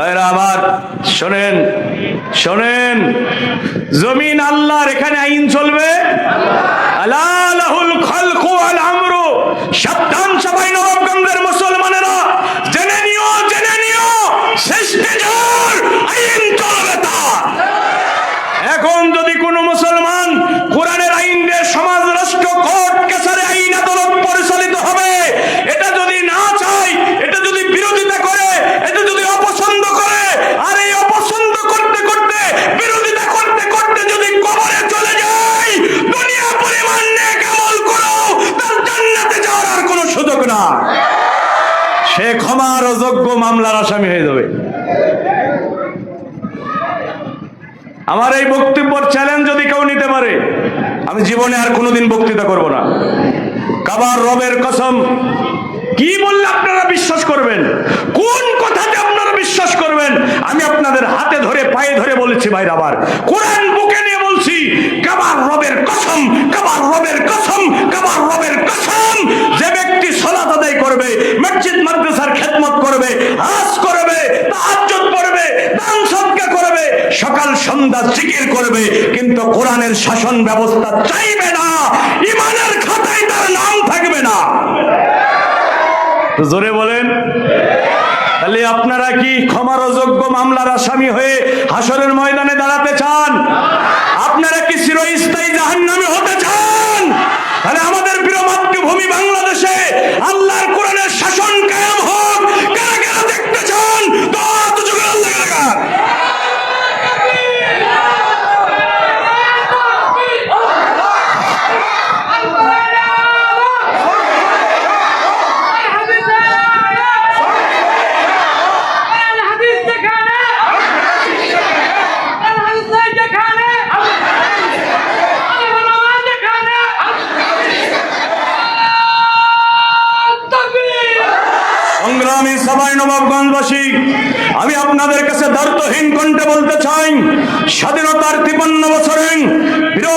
ভাইরা আবার শোনেন শোনেন জমিন আল্লাহর এখানে আইন চলবে আল্লাহুল খালকু আল আমরু সাবধান সবাই নবাবগঞ্জের মুসলমানেরা জেনে নিও জেনে নিও সৃষ্টি যার আইন চলবে তার এখন যদি কোনো মুসলমান কোরআনের আইন দিয়ে সমাজ রাষ্ট্র কোর্ট কেসারে আইন আদালত পরিচালিত হবে এটা যদি না চায় এটা যদি বিরোধিতা করে এটা যদি অপছন্দ করে আর এই অপছন্দ করতে করতে বিরোধিতা করতে করতে যদি কবরে চলে যায় দুনিয়া পরিমাণ নেক আমল করো তার জান্নাতে যাওয়ার আর কোনো সুযোগ না সে ক্ষমার অযোগ্য মামলার আসামি হয়ে যাবে। আমার এই বক্তব্যর চ্যালেঞ্জ যদি কেউ নিতে পারে, আমি জীবনে আর কোনোদিন বক্তৃতা করব না। কাবার রবের কসম, কি বললে আপনারা বিশ্বাস করবেন? কোন কথাতে আপনারা বিশ্বাস করবেন? আমি আপনাদের হাতে ধরে, পায়ে ধরে বলেছি ভাই আবার কোরআন বুকে কাবার রবের কসম, কাবার রবের কসম, কাবার রবের যে ব্যক্তি সলাত আদায় করবে, মসজিদ, মাদ্রাসার খেদমত করবে, হাজ করবে, তাহাজ্জুদ করবে, সকাল, সন্ধ্যা জিকির করবে, কিন্তু কোরআনের শাসন ব্যবস্থা চাইবে না ইমানের খাতায় তার নাম থাকবে না। জোরে বলেন। আপনারা কি ক্ষমার অযোগ্য মামলার আসামি হয়ে হাসরের ময়দানে দাঁড়াতে চান? আপনারা কি চিরস্থায়ী জাহান্নামে হতে চান তাহলে আমাদের প্রিয় মাতৃভূমি বাংলাদেশে আল্লাহর কোরআনের শাসন কায়েম হোক কারা কারা দেখতে চান তো যুগের আল্লাহ কারা সংগ্রামী সবাই নবাবগঞ্জবাসী আমি আপনাদের কাছে দার্থহীন কণ্ঠে বলতে চাই স্বাধীনতার তিপান্ন বছরে প্রিয়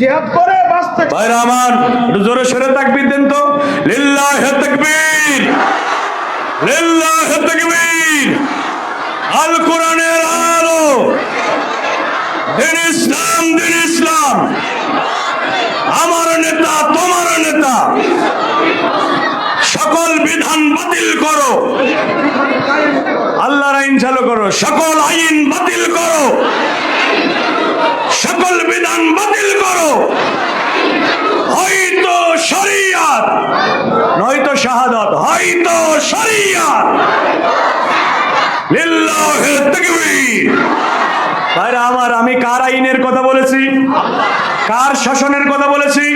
জিহাদ করে, বাঁচতে ভাইরা আমার, একটু জোরে সরে তাকবির দেন তো। লিল্লাহ তাকবীর। লিল্লাহ তাকবীর। আল কোরআনের আলো। দিন ইসলাম দিন ইসলাম। আমার নেতা, তোমার নেতা। সকল বিধান বাতিল করো। আল্লাহর আইন চালু করো। সকল আইন বাতিল করো। সকল বিধান বাতিল করো। হয়তো শরিয়াত, নয়তো শাহাদাত, হয়তো শরিয়াত। ভাইরা, আমার, আমি কার আইনের কথা বলেছি? কার শাসনের কথা বলেছি?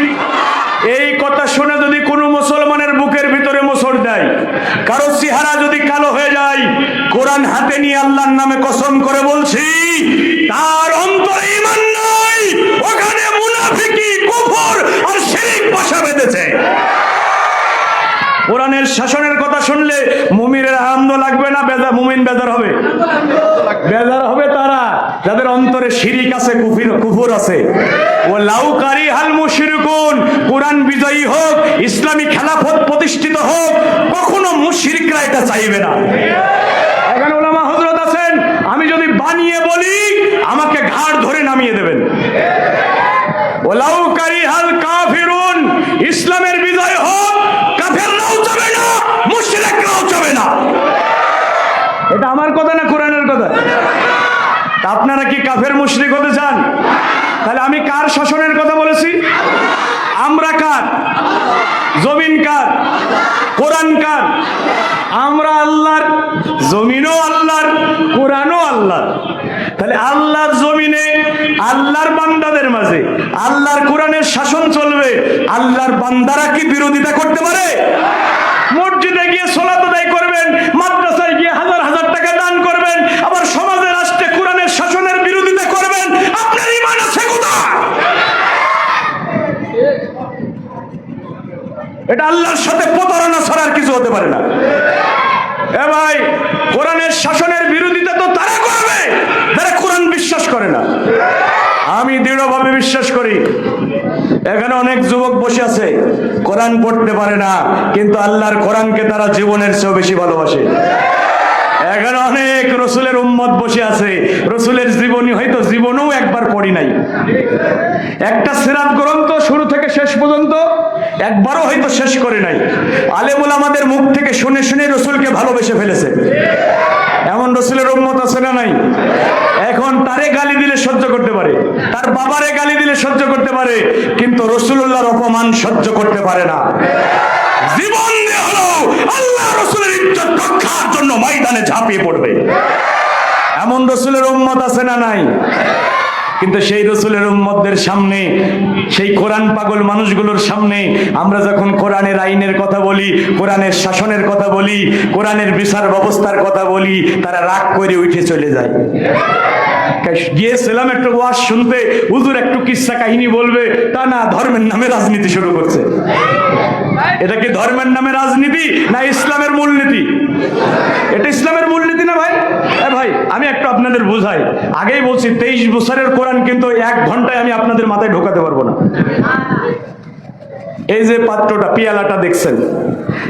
এই কথা শুনে যদি কোনো মুসলমানের বুকের ভিতরে মোসর দেয়, কারও চেহারা যদি কালো হয়ে কোরআন হাতে নিয়ে আল্লাহর নামে কসম করে বলছি, তার অন্তরে ইমান নাই, ওখানে মুনাফিকি, কুফর আর শিরিক বাসা বেঁধেছে। কোরআনের শাসনের কথা শুনলে মুমিনের আনন্দ লাগবে না বেজা মুমিন বেজার হবে? বেজার হবে তারা, যাদের অন্তরে শিরিক আছে, কুফির, কুফুর আছে। ও লাউকারি হাল মুশরিকুন, কোরআন বিজয়ী হোক, ইসলামী খেলাফত প্রতিষ্ঠিত হোক, কখনো মুশরিকরা এটা চাইবে না এখানে ওলামা হযরত আছেন আমি যদি বানিয়ে বলি আমাকে ঘাড় ধরে নামিয়ে দেবেন ওলাউ কারিহাল কাফিরুন ইসলামের বিজয় হোক কাফেররাও যাবে না মুশরিকরাও যাবে না এটা আমার কথা না কোরআনের কথা তা আপনারা কি কাফের মুশরিক হতে চান তাহলে আমি কার শাসনের কথা বলেছি? আমরা কার? জমিন কার? কোরআন কার? আমরা আল্লাহর জমিনও আল্লাহর, কোরআনও আল্লাহর। তাহলে আল্লাহর জমিনে আল্লাহর বান্দাদের মাঝে আল্লাহর কোরআনের শাসন চলবে, আল্লাহর বান্দারা কি বিরোধিতা করতে পারে? মসজিদে গিয়ে সোলাত আদায় করবেন, মাদ্রাসায় গিয়ে হাজার হাজার টাকা দান করবেন আবার সমাজে রাষ্ট্রে কোরআনের শাসনের বিরোধিতা করবেন আপনার ইমান আছে কোথায় এটা আল্লাহর সাথে প্রতারণা ছাড়া আর কিছু হতে পারে না। এ ভাই, কোরআনের শাসনের বিরোধিতা তো তারা করবে, যারা কোরআন বিশ্বাস করে না। আমি দৃঢ়ভাবে বিশ্বাস করি, এখানে অনেক যুবক বসে আছে, কোরআন পড়তে পারে না, কিন্তু আল্লাহর কোরআনকে তারা জীবনের চেয়েও বেশি ভালোবাসে। এখানে অনেক রসুলের উম্মত বসে আছে, রসুলের জীবনী হয়তো জীবনেও একবার পড়ি নাই। একটা সিরাত গ্রন্থ শুরু থেকে শেষ পর্যন্ত একবারও হয়তো শেষ করে নাই। আলেমুল আমাদের মুখ থেকে শুনে শুনে রসুলকে ভালোবেসে ফেলেছে। এমন রসুলের উম্মত আছে না নাই? এখন তারে গালি দিলে সহ্য করতে পারে, তার বাবারে গালি দিলে সহ্য করতে পারে, কিন্তু রসুল্লাহর অপমান সহ্য করতে পারে না। জীবন দিয়ে আল্লাহ রসুলের ইজ্জত রক্ষার জন্য ময়দানে ঝাঁপিয়ে পড়বে। এমন রসুলের উম্মত আছে না নাই? কিন্তু সেই রসুলের উম্মতদের সামনে, সেই কোরআন পাগল মানুষগুলোর সামনে আমরা যখন কোরআনের আইনের কথা বলি, কোরআনের শাসনের কথা বলি, কোরআনের বিচার ব্যবস্থার কথা বলি, তারা রাগ করে উঠে চলে যায়। গিয়েছিলাম একটু ওয়াজ শুনতে হুজুর একটু কিস্সা কাহিনী বলবে, তা না ধর্মের নামে রাজনীতি শুরু করছে। এটা কি ধর্মের নামে রাজনীতি না ইসলামের মূলনীতি? এটা ইসলামের মূলনীতি না ভাই? ভাই, আমি একটু আপনাদের বুঝাই। আগেই বলছি, তেইশ বছরের কোরআন কিন্তু এক ঘন্টায় আমি আপনাদের মাথায় ঢোকাতে পারব না। এই যে পাত্রটা, পিয়ালাটা দেখছেন।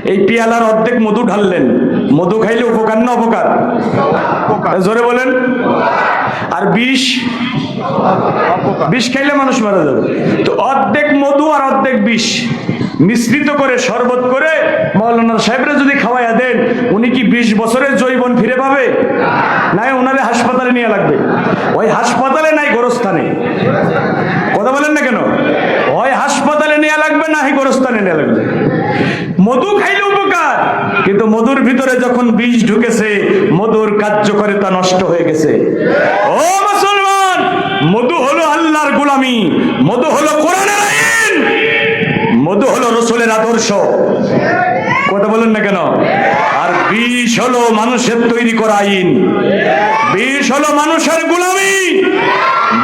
এই পিয়ালার অর্ধেক মধু ঢাললেন। মধু খাইলে উপকার না অপকার? জোরে বলেন। আর বিষ? বিষ খাইলে মানুষ মারা যাবে। তো অর্ধেক মধু আর অর্ধেক বিষ মিশ্রিত করে শরবত করে মৌলানা সাহেবরা যদি খাওয়াইয়া দেন উনি কি বিশ বছরের জৈবন ফিরে পাবে? নাই ওনারে হাসপাতালে নিয়ে লাগবে। ওই হাসপাতালে নাই গোরস্থানে। কথা বলেন না কেন? ওই হাসপাতালে নেওয়া লাগবে না গোরস্থানে নেওয়া লাগবে? মধু খাইলে উপকার। কিন্তু মধুর ভিতরে যখন বীজ ঢুকেছে, মধুর কার্যকারিতা নষ্ট হয়ে গেছে। ও মুসলমান, মধু হলো আল্লাহর গোলামি। মধু হলো কোরআনের আইন। মধু হলো রসুলের আদর্শ। কথা বলেন না কেন? আর বিষ হলো মানুষের তৈরি করা আইন। বিষ হলো মানুষের গোলামি।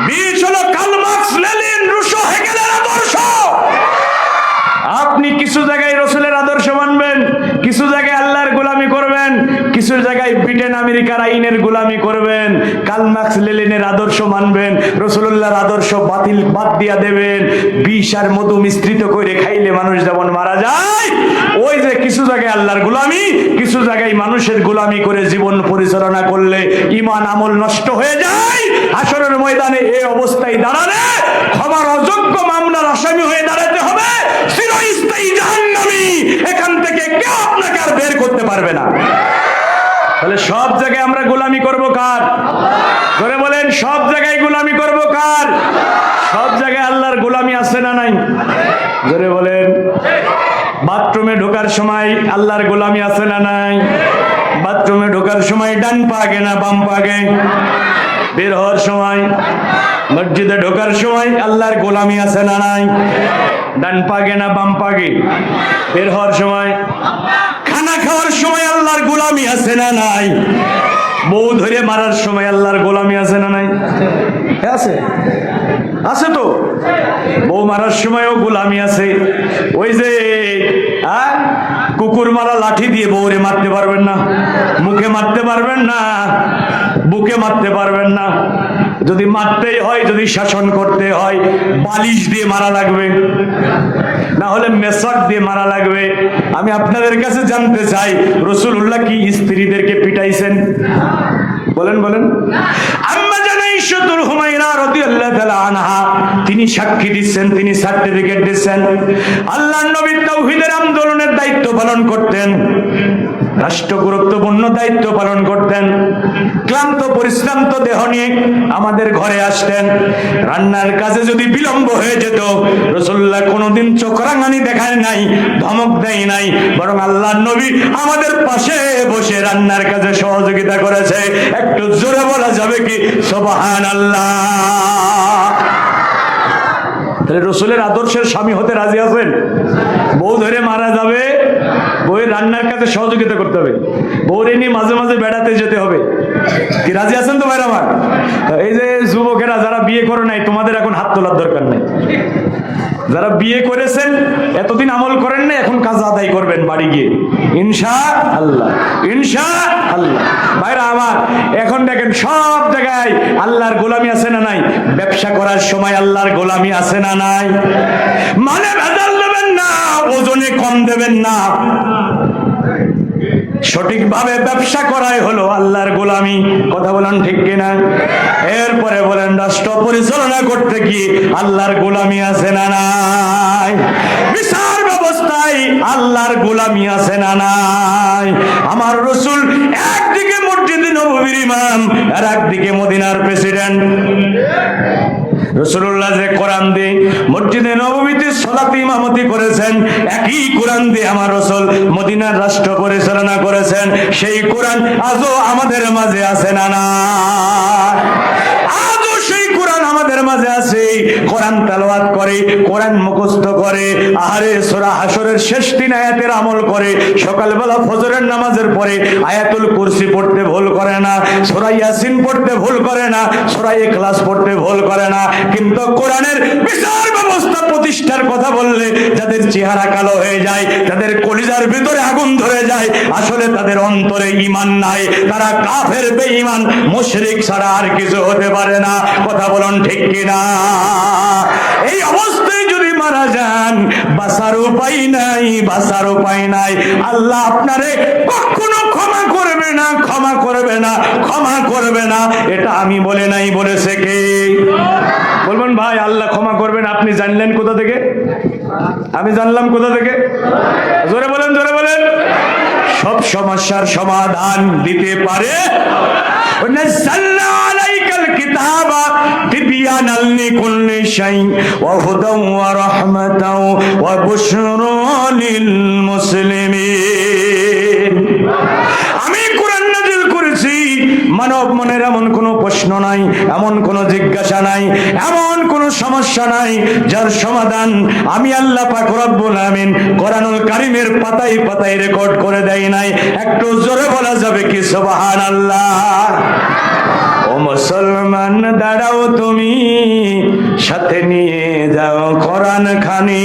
বিষ হলো কালমার্কস লেনিন রুশো, হেগেলের আদর্শ। আপনি কিছু জায়গায় রসুলের আদর্শ মানবেন কিছু জায়গায় আল্লাহর গোলামি করবেন কিছু জায়গায় ব্রিটেন আমেরিকার আইনের গোলামি করবেন কালমার্কস লেলিনের আদর্শ মানবেন রসুল্লাহর আদর্শ বাতিল বাদ দিয়া দেবেন, বিষ আর মধু মিশ্রিত করে খাইলে মানুষ যেমন মারা যায়, ওই যে কিছু জায়গায় আল্লাহর গোলামি, কিছু জায়গায় মানুষের গোলামি করে জীবন পরিচালনা করলে ইমান আমল নষ্ট হয়ে যায়। আসরের ময়দানে এই অবস্থায় দাঁড়ালে ক্ষমার অযোগ্য মামলার আসামি হয়ে দাঁড়াতে হবে। চিরস্থায়ী জাহান্নামী। এখান থেকে কেউ আপনাকে আর বের করতে পারবে না। তাহলে সব জায়গায় আমরা গোলামি করব কার? ধরে বলেন, সব জায়গায় গোলামি করব কার? সব জায়গায় আল্লাহর গোলামি আছে না নাই? ধরে বলেন, বাথরুমে ঢোকার সময় আল্লাহর গোলামি আছে না নাই? বাথরুমে ঢোকার সময় ডান পা পাগে না বাম পাগে বের হওয়ার সময়, মসজিদে ঢোকার সময় আল্লাহর গোলামি আছে না নাই? ডান পাগে না বাম পাগে বের হওয়ার সময় খানা খাওয়ার সময় আল্লাহর গোলামি আছে না নাই? বউ ধরে মারার সময় আল্লাহর গোলামি আছে না নাই? আছে। আছে তো? বউ মারার সময়ও গোলামি আছে। ওই যে কুকুর মারা লাঠি দিয়ে বউরে মারতে পারবেন না, মুখে মারতে পারবেন না, বুকে মারতে পারবেন না। যদি মারতেই হয়, যদি শাসন করতে হয়, বালিশ দিয়ে মারা লাগবে না হলে মেসক দিয়ে মারা লাগবে। আমি আপনাদের কাছে জানতে চাই রসুল্লাহ কি স্ত্রীদেরকে পিটাইছেন? বলেন বলেন। তিনি সাক্ষী দিচ্ছেন, তিনি সার্টিফিকেট দিচ্ছেন। আল্লাহর নবী তাওহীদের আন্দোলনের দায়িত্ব পালন করতেন রাষ্ট্র গুরুত্বপূর্ণ দায়িত্ব পালন করতেন, ক্লান্ত, পরিশ্রান্ত দেহ নিয়ে আমাদের ঘরে আসতেন। রান্নার কাজে যদি বিলম্ব হয়ে যেত রসুল্লাহ কোনোদিন চোখরাঙানি দেখায় নাই, ধমক দেয় নাই, বরং আল্লাহ নবী আমাদের পাশে বসে রান্নার কাজে সহযোগিতা করেছে। একটু জোরে বলা যাবে কি? সোবাহান আল্লাহ তাহলে রসুলের আদর্শের স্বামী হতে রাজি আছেন? বউ ধরে রান্নার কাজে সহযোগিতা করতে হবে। বউরে নিয়ে মাঝে মাঝে বেড়াতে যেতে হবে। কি, রাজি আছেন তো ভাইরা আমার? এই যে যুবকেরা যারা বিয়ে করে নাই, তোমাদের এখন হাত তোলার দরকার নেই। যারা বিয়ে করেছেন, এতদিন আমল করেন না এখন কাজ আদায় করবেন বাড়ি গিয়ে। ইনশা আল্লাহ ইনশা আল্লাহ। ভাইরা আমার, এখন দেখেন সব জায়গায় আল্লাহর গোলামি আছে না নাই? ব্যবসা করার সময় আল্লাহর গোলামি আছে না নাই? মানে ভেজাল দেবেন না, ওজনে কম দেবেন না। সঠিকভাবে ব্যবসা করাই হলো আল্লাহর গোলামি। কথা বলেন ঠিক কিনা? এরপরে বলেন, রাষ্ট্র পরিচালনা করতে কি আল্লাহর গোলামি আছে না নাই? বিচার ব্যবস্থায় আল্লাহর গোলামি আছে না নাই? আমার রসুল একদিকে মসজিদে নবীর ইমাম, আর একদিকে মদিনার প্রেসিডেন্ট। রসুল্লাহ যে কোরআন দিয়ে মসজিদে নবমীতে সলাতে ইমামতি করেছেন, একই কোরআন দিয়ে আমার রসুল মদিনার রাষ্ট্র পরিচালনা করেছেন। সেই কোরআন আজও আমাদের মাঝে আছে না না আজও সেই কোরআন আমাদের মাঝে আছে কোরআন তালাওয়াত করে, কোরআন মুখস্থ করে আহারে সোরা হাসরের শেষ দিন আয়াতের আমল করে, সকালবেলা ফজরের নামাজের পরে আয়াতুল কুরসি পড়তে ভুল করে না, সোরা ইয়াসিন পড়তে ভুল করে না, সোরা ক্লাস পড়তে ভুল করে না। কিন্তু কোরআনের বিচার ব্যবস্থা প্রতিষ্ঠার কথা বললে যাদের চেহারা কালো হয়ে যায় তাদের কলিজার ভিতরে আগুন ধরে যায়, আসলে তাদের অন্তরে ইমান নাই। তারা কাফের, বেঈমান, মুশরিক ছাড়া আর কিছু হতে পারে না। কথা বলুন ঠিক কিনা? এই অবস্থায় যদি মারা যান বাসার উপায় নাই বাসার উপায় নাই। আল্লাহ আপনারে কখনো ক্ষমা করবে না, ক্ষমা করবে না, ক্ষমা করবে না। এটা আমি বলে নাই, বলেছে কে? বলবেন, ভাই, আল্লাহ ক্ষমা করবেন, আপনি জানলেন কোথা থেকে? আমি জানলাম কোথা থেকে? জোরে বলেন জোরে বলেন। সব সমস্যার সমাধান দিতে পারে। عليك الكتاب تبيانا لكل شيء وهدى ورحمة وبشرى للمسلمين আমি কোরআন নাজিল করেছি মানব মনের এমন কোনো প্রশ্ন নাই এমন কোনো জিজ্ঞাসা নাই এমন কোনো সমস্যা নাই যার সমাধান আমি আল্লাহ পাক রব্বুল আমিন কোরআনুল কারিমের পাতায় পাতায় রেকর্ড করে দেয় নাই একটু জোরে বলা যাবে কি সুবহানাল্লাহ ও মুসলমান, দাঁড়াও তুমি। সাথে নিয়ে যাও কোরআন খানি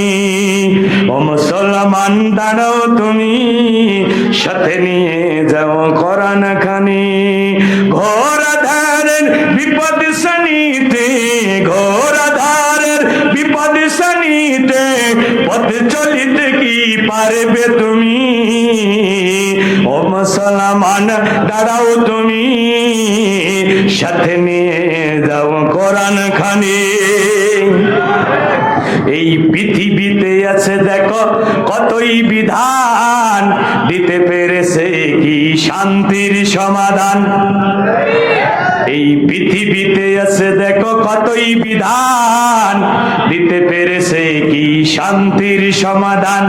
ও মুসলমান, দাঁড়াও তুমি। সাথে নিয়ে যাও কোরআন খানি ঘোর ধারের বিপদ সানিতে ঘোর ধারের বিপদ সানিতে পথ চলিতে কি পারবে তুমি? ও মুসলমান, দাঁড়াও তুমি। সাথে নিয়ে যাও কোরআন খানি এই পৃথিবীতে আছে দেখো কতই বিধান, দিতে পেরেছে কি শান্তির সমাধান। এই পৃথিবীতে আছে, দেখো কতই বিধান। দিতে পেরেছে কি শান্তির সমাধান?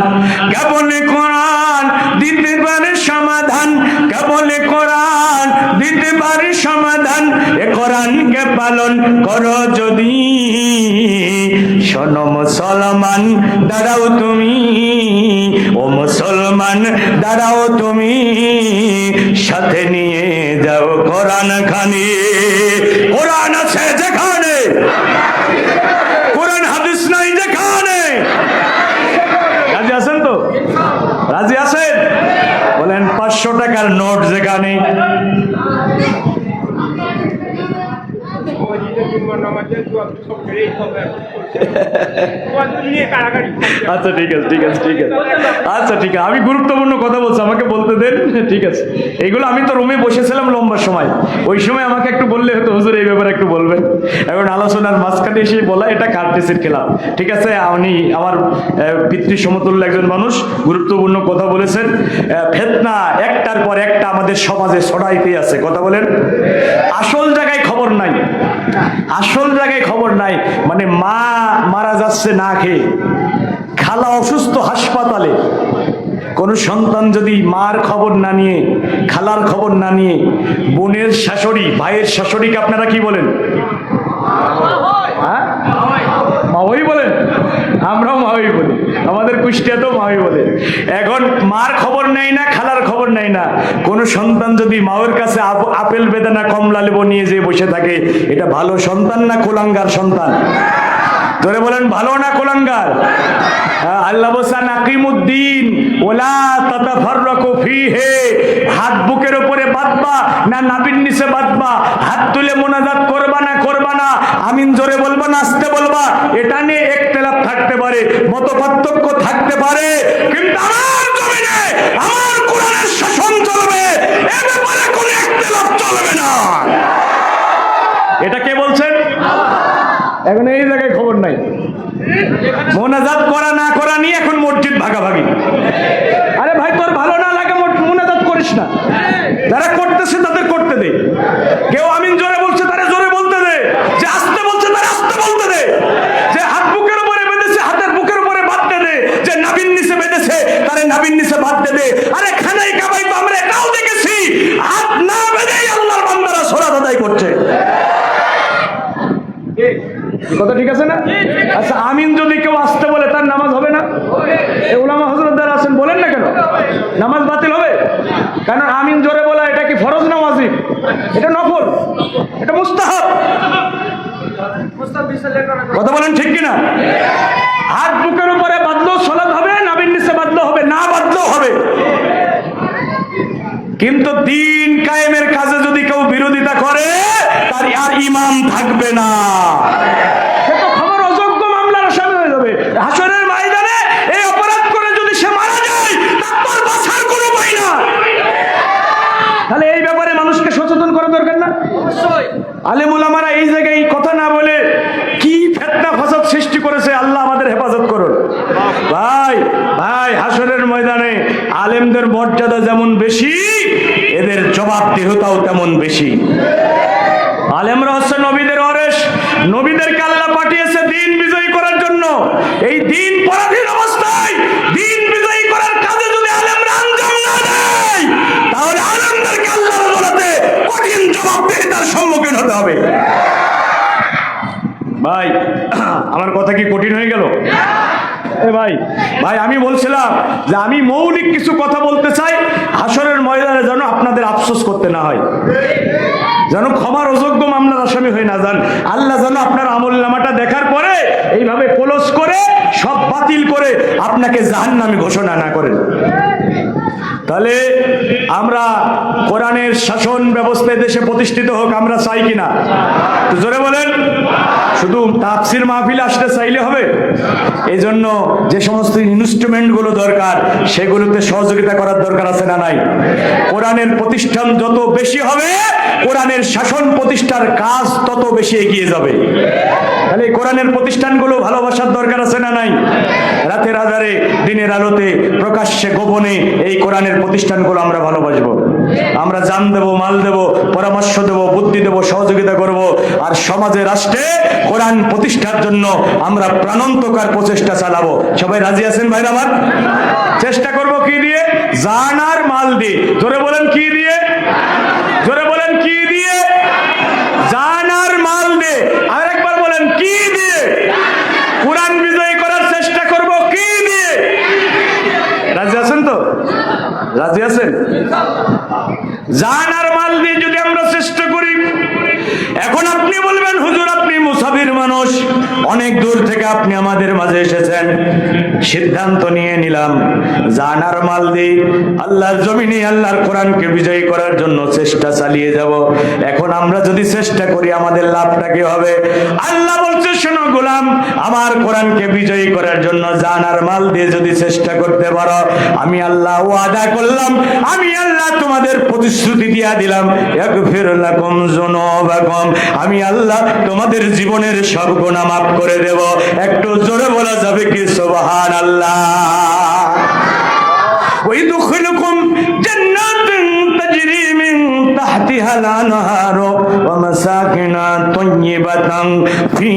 কেবল কোরআন দিতে পারে সমাধান? কেবল কোরআন দিতে পারে সমাধান? এ কোরআনকে পালন করো যদি। শোনো মুসলমান, দাঁড়াও তুমি। ও মুসলমান, দাঁড়াও তুমি। সাথে কোরআন খানি, কোরআন আছে যেখানে। কোরআন হাদিস নাই যেখানে। রাজি আছেন তো? রাজি আছেন? বলেন, পাঁচশো টাকার নোট যেখানে আমাদের দোয়া সব ফেরেই হবে তোমার নিয়ে কারাগারি আচ্ছা ঠিক আছে ঠিক আছে ঠিক আছে। আচ্ছা ঠিক আছে। আমি গুরুত্বপূর্ণ কথা বলছি, আমাকে বলতে দেন, ঠিক আছে। এইগুলো আমি তো রুমে বসেছিলাম লম্বা সময়। ওই সময় আমাকে একটু বললে হতো হুজুর এই ব্যাপারে একটু বলবেন। এখন আলোচনার মাঝখানে এসে বলা, এটা কার্টেসির খেলাফ ঠিক আছে, আমি আমার পিতৃ সমতুল্য একজন মানুষ, গুরুত্বপূর্ণ কথা বলেছেন। ফেতনা একটার পর একটা আমাদের সমাজে ছড়াইতে আছে। কথা বলেন। আসল জায়গায় খবর নাই। আসল জায়গায় খবর নাই। মানে মা মারা যাচ্ছে না খেয়ে। খালা অসুস্থ হাসপাতালে। কোন সন্তান যদি মার খবর না নিয়ে, খালার খবর না নিয়ে, বোনের শাশুড়ি, ভাইয়ের শাশুড়িকে আপনারা কি বলেন? হ্যাঁ? মাওই বলেন। আমরাও মাওই বলি। আমাদের কুষ্টিয়া তো মাই বলে। এখন মার খবর নেই না, খালার খবর নেই না। কোন সন্তান যদি মায়ের কাছে আপ- আপেল বেদানা কমলা লেবু নিয়ে যেয়ে বসে থাকে, এটা ভালো সন্তান না কোলাঙ্গার সন্তান? ধরে বলেন, ভালো না কোলাঙ্গার? আল্লাহ বসা নাকিমুদ্দিন ওলা তাতাফাররাকু ফিহে। হাত বুকের উপরে বাঁধবা না নাবির নিচে বাঁধবা? হাত তুলে মোনাজাত করবা না করবা না? আমিন জোরে বলবা না আসতে বলবা? এটা নিয়ে একতেলাপ থাকতে পারে মত পার্থক্য থাকতে পারে, কিন্তু আমার জমিনে, আমার কোরআনের শাসন চলবে। এ মোনাজাত করা না করা নিয়ে এখন মসজিদ ভাগাভাগি। আরে ভাই, তোর ভালো না লাগে মোনাজাত করিস না। যারা করতেছে তাদের করতে দে। কেউ আমিন জোরে বলছে তারা জোরে বলতে দে। যে আসতে বলছে তারা আসতে বলতে দে। যে হাত বুকের উপরে বেঁধেছে, হাতের বুকের উপরে বাঁধতে দে। যে নাবিন নিচে বেঁধেছে, তারে নাবিন নিচে বাঁধতে দে। আরে খানাই কাবাই তো আমরা এটাও দেখেছি। হাত না বেঁধেই আল্লাহর বান্দারা সোরাত আদায় করছে। কথা ঠিক আছে না? আচ্ছা আমিন যদি কেউ আসতে বলে, তার নামাজ হবে না? এ উলামা হজরতদার আছেন, বলেন না কেন? নামাজ বাতিল হবে? কারণ আমিন জোরে বলা, এটা কি ফরজ না ওয়াজিব? এটা নফল, এটা মুস্তাহাব। কথা বলেন ঠিক কিনা? হাত বুকের উপরে বাদলেও সলাৎ হবে নাবিন নিচে বাদলেও হবে, না বাদলেও হবে। কিন্তু দিন কায়েমের কাজে যদি কেউ বিরোধিতা করে, তার আর ইমাম থাকবে না সে তো খবর অযোগ্য মামলার আসামি হয়ে যাবে হাসরের ময়দানে এই অপরাধ করে যদি সে মারা যায় তারপর বাঁচার কোনো উপায় না তাহলে এই ব্যাপারে মানুষকে সচেতন করা দরকার না আলেমুল আমারা এই জায়গায় এই কথা না বলে কি ফেতনা ফাসাদ সৃষ্টি করেছে, আল্লাহ আমাদের হেফাজত করুন। ভাই ভাই, হাসরের ময়দানে আলেমদের মর্যাদা যেমন বেশি, এদের জবাবদিহতাও তেমন বেশি। আলেমরা হচ্ছে নবীদের অরেশ নবীদেরকে আল্লাহ পাঠিয়েছে দিন বিজয়ী করার জন্য। এই দিন পরাধীন কথা কি কঠিন হয়ে গেল? এ ভাই ভাই, আমি বলছিলাম যে আমি মৌলিক কিছু কথা বলতে চাই, হাসরের ময়দানে যেন আপনাদের আফসোস করতে না হয়। যেন ক্ষমার অযোগ্য মামলার আসামি হয়ে না যান। আল্লাহ যেন আপনার আমল নামাটা দেখার পরে এইভাবে ক্লোজ করে, সব বাতিল করে আপনাকে জাহান্নামী ঘোষণা না করেন। তাহলে আমরা কোরআনের শাসন ব্যবস্থা এ দেশে প্রতিষ্ঠিত হোক, আমরা চাই কিনা? জোরে বলেন। শুধু তাফসির মাহফিল আসতে চাইলে হবে। এই জন্য যে সমস্ত ইনস্ট্রুমেন্টগুলো দরকার, সেগুলোতে সহযোগিতা করার দরকার আছে না নাই? কোরআনের প্রতিষ্ঠান যত বেশি হবে, কোরআনের শাসন প্রতিষ্ঠার কাজ তত বেশি এগিয়ে যাবে। তাহলে কোরআনের প্রতিষ্ঠানগুলো ভালোবাসার দরকার আছে না নাই? রাতের আধারে, দিনের আলোতে, প্রকাশ্যে, গোপনে এই কোরআনের প্রতিষ্ঠানগুলো আমরা ভালোবাসবো। আমরা জান দেব, মাল দেব, পরামর্শ দেব, বুদ্ধি দেব, সহযোগিতা করব, আর সমাজে, রাষ্ট্রে কোরআন প্রতিষ্ঠার জন্য আমরা প্রাণান্তকার প্রচেষ্টা চালাবো। সবাই রাজি আছেন ভাইরা আমার? চেষ্টা করব কি দিয়ে? জান আর মাল দিয়ে। জোরে বলেন কি দিয়ে? জোরে বলেন কি দিয়ে? জান আর মাল দিয়ে। আর একবার বলেন কি দিয়ে? কোরআন বিজয়ী করার চেষ্টা করব কি দিয়ে? রাজি আছেন তো? রাজি আছেন? জান আর মাল দিয়ে যদি আমরা চেষ্টা করি এখন আপনি বলবেন, হুজুর, আপনি মুসাফির মানুষ। অনেক দূর থেকে আপনি আমাদের মাঝে এসেছেন। সিদ্ধান্ত নিয়ে নিলাম। জানার মাল দিই। আল্লাহর জমিনে আল্লাহর কোরআনকে বিজয়ী করার জন্য চেষ্টা চালিয়ে যাব। এখন আমরা যদি চেষ্টা করি, আমাদের লাভটা কি হবে? আল্লাহ বলছে, শোনো গোলাম, আমার কোরআনকে বিজয়ী করার জন্য জানার মাল দিয়ে যদি চেষ্টা করতে পারো, আমি আল্লাহ ওয়াদা করলাম। আমি আল্লাহ তোমাদের প্রতিশ্রুতি দিয়া দিলাম। ইয়াগফির লাকুম যুনুবাকুম। আমি আল্লাহ তোমাদের জীবনের সর্বনা গোনা মাফ করে দেব। একটু জোরে বলা যাবে কি? সোবাহান আল্লাহ ওই দুঃখ تحتها الانهار ومساكن طيبة في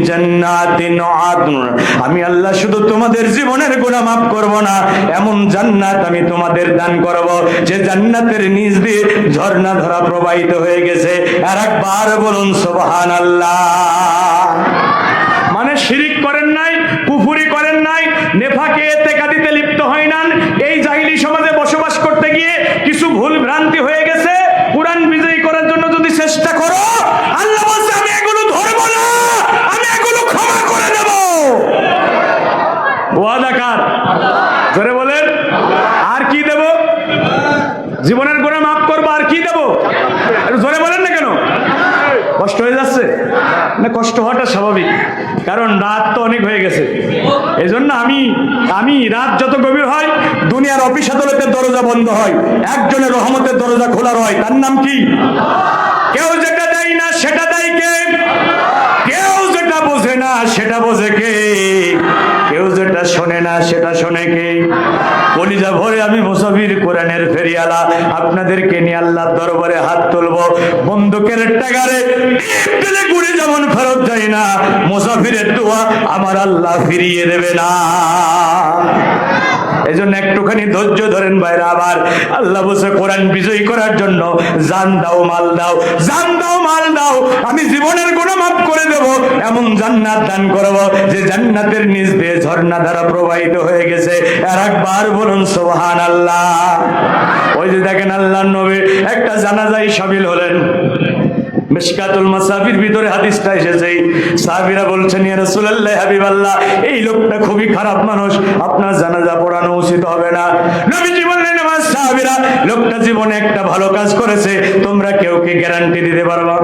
جنات عدن আমি আল্লাহ শুধু তোমাদের জীবনের গুনাহ মাফ করব না এমন জান্নাত আমি তোমাদের দান করব যে জান্নাতের নিচ দিয়ে ঝর্ণা ধরা প্রবাহিত হয়ে গেছে আর একবার বলুন সুবহানাল্লাহ মানে শিরিক করেন নাই কুফুরি করেন নাই নেফাকে তেকাদিতে লিপ্ত হয় না এই জাহিলি সমাজে বসবাস করতে গিয়ে কিছু ভুল ভ্রান্তি হয়ে গেছে কষ্ট হয়ে যাচ্ছে? না কষ্ট হওয়াটা স্বাভাবিক। কারণ রাত তো অনেক হয়ে গেছে। এই জন্য আমি আমি রাত যত গভীর হয়, দুনিয়ার অফিস আদালতের দরজা বন্ধ হয়। একজনের রহমতের দরজা খোলা রয়। তার নাম কি? কেউ যেটা দেয় না, সেটা দেয় কে? কেউ যেটা বোঝে না, সেটা বোঝে কে? যেটা শোনে না, সেটা শোনে কে? কলিজা ভরে আমি মুসাফির কোরআনের ফেরিয়ালা আপনাদেরকে নিয়ে আল্লাহর দরবারে হাত তুলবো। বন্দুকের টাকারে গুড়ে যেমন ফেরত যাই না, মুসাফিরের দোয়া আমার আল্লাহ ফিরিয়ে দেবে না। এই জন্য একটুখানি ধৈর্য ধরেন বাইরে আবার। আল্লাহ বসে কোরআন বিজয়ী করার জন্য জান দাও, মাল দাও। জান দাও, মাল দাও, আমি জীবনের গুণ মাফ করে দেব। এমন জান্নাত দান করব যে জান্নাতের নিচ দিয়ে ঝর্ণা দ্বারা প্রবাহিত হয়ে গেছে। আর একবার বলুন সোহান আল্লাহ ওই যে দেখেন আল্লাহ নবী, একটা জানাজাই সামিল হলেন। মিশকাতুল মাসাফির ভিতরে হাদিসটা এসেছে। সাহাবীরা বলছেন, ইয়া রাসূলুল্লাহ, হাবিবাল্লাহ, এই লোকটা খুবই খারাপ মানুষ, আপনার জানাজা পড়ানো উচিত হবে না। আমার সাহাবীরা, লোকটা জীবনে একটা ভালো কাজ করেছে, তোমরা কেউ গ্যারান্টি দিতে পারবা?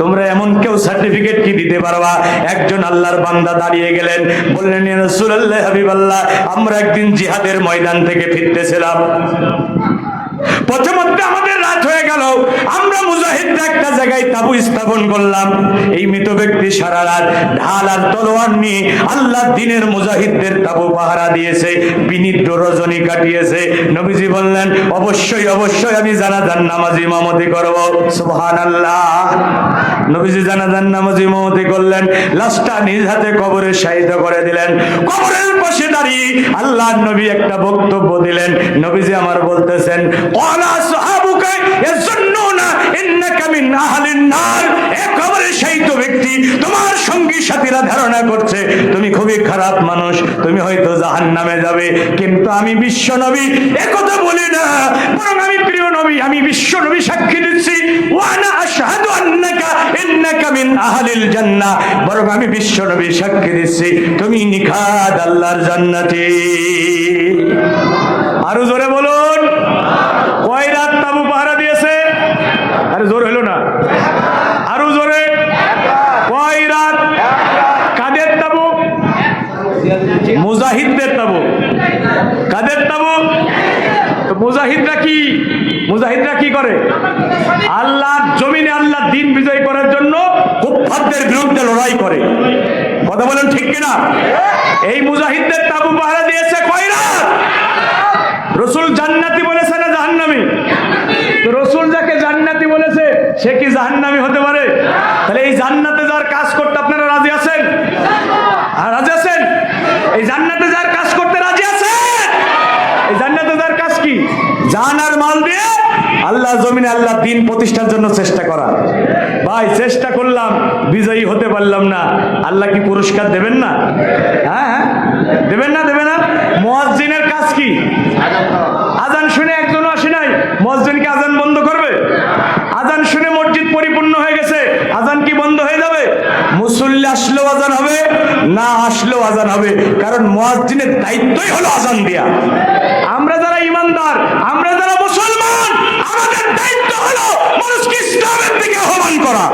তোমরা এমন কেউ সার্টিফিকেট কি দিতে পারবা? একজন আল্লাহর বান্দা দাঁড়িয়ে গেলেন, বললেন, ইয়া রাসূলুল্লাহ, হাবিবাল্লাহ, আমরা একদিন জিহাদের ময়দান থেকে ফিরতেছিলাম। প্রথমত আমাদের রাত হয়ে গেল। আমরা মুজাহিদরা একটা জায়গায় তাবু স্থাপন করলাম। এই মৃত ব্যক্তি সারা রাত ঢাল আর তলোয়ার নিয়ে আল্লাহ দিনের মুজাহিদদের তাবু পাহারা দিয়েছে বিনিদ্র রজনী কাটিয়েছে। নবীজি বললেন, অবশ্যই অবশ্যই আমি জানাজান নামাজ ইমামতি করব। সুবহান আল্লাহ নবীজি জানাজান নামাজ ইমামতি করলেন। লাশটা নিজ হাতে কবরে শাহিদ করে দিলেন। কবরের পাশে দাঁড়িয়ে আল্লাহ নবী একটা বক্তব্য দিলেন। নবীজি আমার বলতেছেন ওয়ালা সাহাবুকা বলি সাক্ষী দিচ্ছি তুমি আরও জোরে বলুন কয় রাত তাবু পাহারা দিয়েছে আরে জোর হলো না আরও জোরে কয় রাত কাদের তাবু মুজাহিদদের তাবু কাদের তাবু তো মুজাহিদরা কি মুজাহিদরা কি করে? আল্লাহ জমিনে আল্লাহ দিন বিজয় করার জন্য কুফফারদের বিরুদ্ধে লড়াই করে। কথা বলেন ঠিক কিনা? এই মুজাহিদদের তাবু পাহারা দিয়েছে কয় রাত রসুল জান্নাতি বলেছে না জাহান্নামি? রসুল যাকে জান্নাতি বলেছে, সে কি জাহান্নামি হতে পারে? তাহলে এই জান্নাতে যার কাজ করতে আপনারা রাজি আছেন? আর রাজি আছেন? এই জান্নাতে যার কাজ করতে রাজি আছেন? এই জান্নাতে যার কাজ কি? জান আর মাল দিয়ে আল্লাহ জমিনে আল্লাহ দিন প্রতিষ্ঠার জন্য চেষ্টা করা। ভাই, চেষ্টা করলাম, বিজয়ী হতে পারলাম না। আল্লাহ কি পুরস্কার দেবেন না? হ্যাঁ হ্যাঁ। দেবেন না দেবেন না? মুয়াজ্জিনের কাজ কি? আজান শুনে একজনও আসে নাই মসজিদকে আজান বন্ধ করবে? আজান শুনে মসজিদ পরিপূর্ণ হয়ে গেছে, আজান কি বন্ধ হয়ে যাবে? মুসল্লি আসলেও আজান হবে, না আসলেও আজান হবে। কারণ মুয়াজ্জিনের দায়িত্বই হলো আজান দেয়া। আমরা যারা ইমানদার, আমরা যারা আমাদের দায়িত্ব হলো মানুষকে ইসলামের দিকে আহ্বান করা।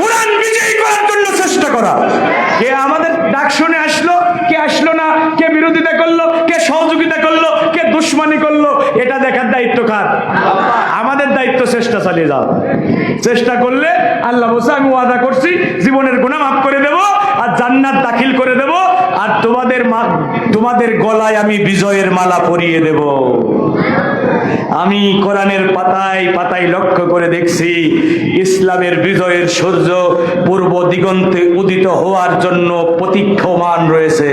কোরআন বিজয়ী করার জন্য চেষ্টা করা। কে আমাদের ডাক শুনে আসলো, কে আসলো না, কে বিরোধিতা করল, কে সহযোগিতা করল, কে দুশ্মনী করল, এটা দেখার দায়িত্ব কার? আমাদের দায়িত্ব চেষ্টা চালিয়ে যাও। চেষ্টা করলে আল্লাহ বসে আমি ওয়াদা করছি, জীবনের গুণা মাফ করে দেব আর জান্নাত দাখিল করে দেব আর তোমাদের মা তোমাদের গলায় আমি বিজয়ের মালা পরিয়ে দেব। আমি কোরআনের পাতায় পাতায় লক্ষ্য করে দেখছি, ইসলামের বিজয়ের সূর্য পূর্ব দিগন্তে উদিত হওয়ার জন্য প্রতীক্ষমান রয়েছে।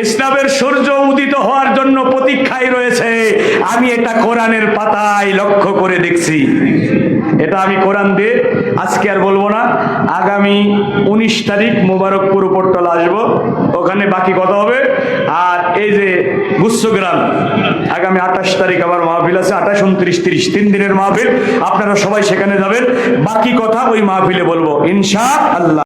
ইসলামের সূর্য উদিত হওয়ার জন্য প্রতীক্ষায় রয়েছে। আমি এটা কোরআনের পাতায় লক্ষ্য করে দেখছি। এটা আমি কোরআন দিয়ে, আজকে আর বলব না, আগামী উনিশ তারিখ মোবারকপুর উপরতলা আসব। ওখানে বাকি কথা হবে। আর এই যে গুচ্ছগ্রাম, আগামী আঠাশ তারিখ আবার মাহফিল আছে, আঠাশ, উনত্রিশ, তিরিশ, তিন দিনের মাহফিল। আপনারা সবাই সেখানে যাবেন। বাকি কথা ওই মাহফিলে বলব ইনশা আল্লাহ